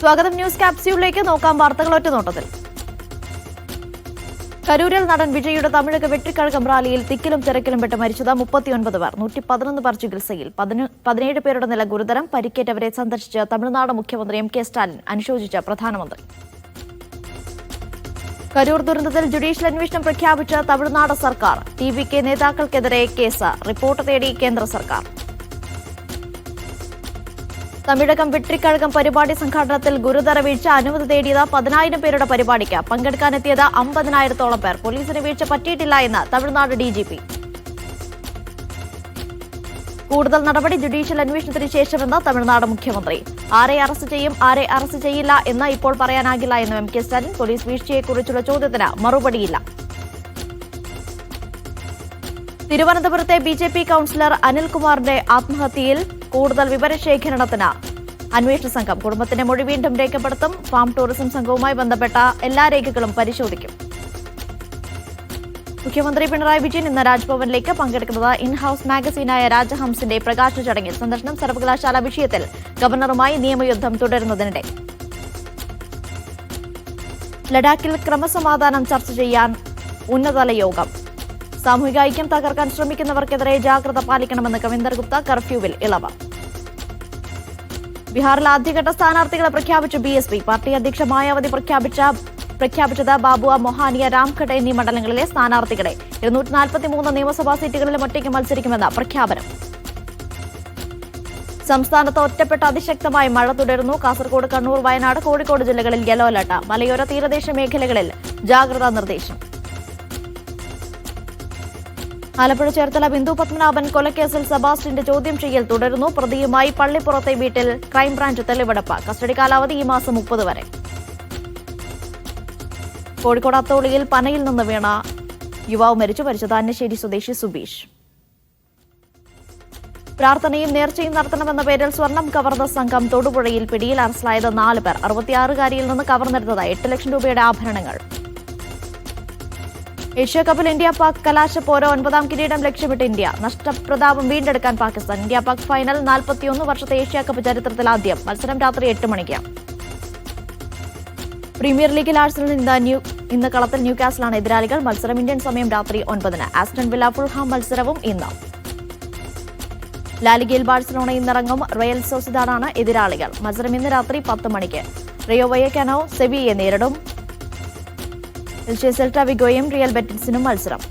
സ്വാഗതം ന്യൂസ് കാപ്സ്യൂളിലേക്ക് നോക്കാം വാർത്തകൾ ഒറ്റ നോട്ടത്തിൽ കരൂരിൽ നടൻ വിജയുടെ തമിഴക വെട്ടിക്കഴകം റാലിയിൽ തിക്കിലും തിരക്കിലും പെട്ട് മരിച്ചത് മുപ്പത്തിയൊൻപത് പേർ. നൂറ്റി പതിനൊന്ന് പേർ ചികിത്സയിൽ. പതിനേഴ് പേരുടെ നില ഗുരുതരം. പരിക്കേറ്റവരെ സന്ദർശിച്ച് തമിഴ്നാട് മുഖ്യമന്ത്രി എം കെ സ്റ്റാലിൻ അനുശോചിച്ച പ്രധാനമന്ത്രി. കരൂർ ദുരന്തത്തിൽ ജുഡീഷ്യൽ അന്വേഷണം പ്രഖ്യാപിച്ച തമിഴ്നാട് സർക്കാർ. ടി വി കെ നേതാക്കൾക്കെതിരെ കേസ്. റിപ്പോർട്ട് തേടി കേന്ദ്ര സർക്കാർ. തമിഴകം വെട്രിക്കഴകം പരിപാടി സംഘാടനത്തിൽ ഗുരുതര വീഴ്ച അനുമതി തേടിയത് പതിനായിരം പേരുടെ പരിപാടിക്ക് പങ്കെടുക്കാനെത്തിയത് അമ്പതിനായിരത്തോളം പേർ. പോലീസിന് വീഴ്ച പറ്റിയിട്ടില്ല എന്ന് തമിഴ്നാട് ഡിജിപി കൂടുതൽ നടപടി ജുഡീഷ്യൽ അന്വേഷണത്തിന് ശേഷമെന്ന് തമിഴ്നാട് മുഖ്യമന്ത്രി. ആരെ അറസ്റ്റ് ചെയ്യും ആരെ അറസ്റ്റ് ചെയ്യില്ല എന്ന് ഇപ്പോൾ പറയാനാകില്ല എന്ന് എം കെ സ്റ്റാലിൻ പോലീസ് വീഴ്ചയെക്കുറിച്ചുള്ള ചോദ്യത്തിന് മറുപടിയില്ല. തിരുവനന്തപുരത്തെ ബി ജെ പി കൌൺസിലർ അനിൽകുമാറിന്റെ ആത്മഹത്യയിൽ കൂടുതൽ വിവരശേഖരണത്തിന് അന്വേഷണ സംഘം കുടുംബത്തിന്റെ മൊഴി വീണ്ടും രേഖപ്പെടുത്തും. ഫാം ടൂറിസം സംഘവുമായി ബന്ധപ്പെട്ട എല്ലാ രേഖകളും പരിശോധിക്കും. മുഖ്യമന്ത്രി പിണറായി വിജയൻ ഇന്ന് രാജ്ഭവനിലേക്ക് പങ്കെടുക്കുന്നത് ഇൻ ഹൌസ് മാഗസീനായ രാജഹംസിന്റെ പ്രകാശന ചടങ്ങിൽ. സന്ദർശനം സർവകലാശാല വിഷയത്തിൽ ഗവർണറുമായി നിയമയുദ്ധം തുടരുന്നതിനിടെ. ലഡാക്കിൽ ക്രമസമാധാനം ചർച്ച ചെയ്യാൻ ഉന്നതതല യോഗം. സാമൂഹിക ഐക്യം തകർക്കാൻ ശ്രമിക്കുന്നവർക്കെതിരെ ജാഗ്രത പാലിക്കണമെന്ന് കവിന്ദർ ഗുപ്ത കർഫ്യൂവിൽ ഇളവ്. ബീഹാറിൽ ആദ്യഘട്ട സ്ഥാനാർത്ഥികളെ പ്രഖ്യാപിച്ചു ബി എസ് പി. പാർട്ടി അധ്യക്ഷ മായാവതി പ്രഖ്യാപിച്ച പ്രഖ്യാപിച്ചത് ബാബുവ മൊഹാനിയ രാംഘട്ട് എന്നീ മണ്ഡലങ്ങളിലെ സ്ഥാനാർത്ഥികളെ. ഇരുന്നൂറ്റി നാൽപ്പത്തിമൂന്ന് നിയമസഭാ സീറ്റുകളിലും ഒറ്റയ്ക്ക് മത്സരിക്കുമെന്ന പ്രഖ്യാപനം. സംസ്ഥാനത്ത് ഒറ്റപ്പെട്ട അതിശക്തമായ മഴ തുടരുന്നു. കാസർഗോഡ് കണ്ണൂർ വയനാട് കോഴിക്കോട് ജില്ലകളിൽ യെല്ലോ അലർട്ട്. മലയോര തീരദേശ മേഖലകളിൽ ജാഗ്രതാ നിർദ്ദേശം. ആലപ്പുഴ ചേർത്തല ബിന്ദു പത്മനാഭൻ കൊലക്കേസിൽ സെബാസ്റ്റിന്റെ ചോദ്യം ചെയ്യൽ തുടരുന്നു. പ്രതിയുമായി പള്ളിപ്പുറത്തെ വീട്ടിൽ ക്രൈംബ്രാഞ്ച് തെളിവെടുപ്പ്. കസ്റ്റഡി കാലാവധി ഈ മാസം മുപ്പത് വരെ. കോഴിക്കോട് അത്തോളിയിൽ പനയിൽ നിന്ന് വീണ യുവാവ് മരിച്ചു. മരിച്ചത് അന്നശ്ശേരി സ്വദേശി സുബീഷ്. പ്രാർത്ഥനയും നേർച്ചയും നടത്തണമെന്ന പേരിൽ സ്വർണം കവർന്ന സംഘം തൊടുപുഴയിൽ പിടിയിൽ അറസ്റ്റിലായത് നാല് പേർ. അറുപത്തിയാറുകാരിയിൽ നിന്ന് കവർന്നെടുത്തത് എട്ട് ലക്ഷം രൂപയുടെ ആഭരണങ്ങൾ. ഏഷ്യ കപ്പിൽ ഇന്ത്യ പാക് കലാശപ്പോര ഒൻപതാം കിരീടം ലക്ഷ്യമിട്ട് ഇന്ത്യ. നഷ്ടപ്രതാപം വീണ്ടെടുക്കാൻ പാകിസ്ഥാൻ. ഇന്ത്യ പാക് ഫൈനൽ നാൽപ്പത്തിയൊന്ന് വർഷത്തെ ഏഷ്യ കപ്പ് ചരിത്രത്തിൽ ആദ്യം. മത്സരം രാത്രി എട്ട് മണിക്ക്. പ്രീമിയർ ലീഗിൽ ആഴ്സണൽ ഇന്ന് ന്യൂ ഇന്ന് കളത്തിൽ ന്യൂ കാസിലാണ് എതിരാളികൾ. മത്സരം ഇന്ത്യൻ സമയം രാത്രി ഒൻപതിന്. ആസ്റ്റൺ വില്ല ഫുൾഹാം മത്സരവും ഇന്ന്. ലാലിഗയിൽ ബാഴ്സലോണ ഇന്നിറങ്ങും. റയൽ സോസിദാനാണ് എതിരാളികൾ. മത്സരം ഇന്ന് രാത്രി പത്ത് മണിക്ക്. റിയോ വയക്കാനോ സെവിയെ നേരിടും. എൽഷെ സെൽറ്റ വിഗോയും റിയൽ ബെറ്റിൻസിനും മത്സരം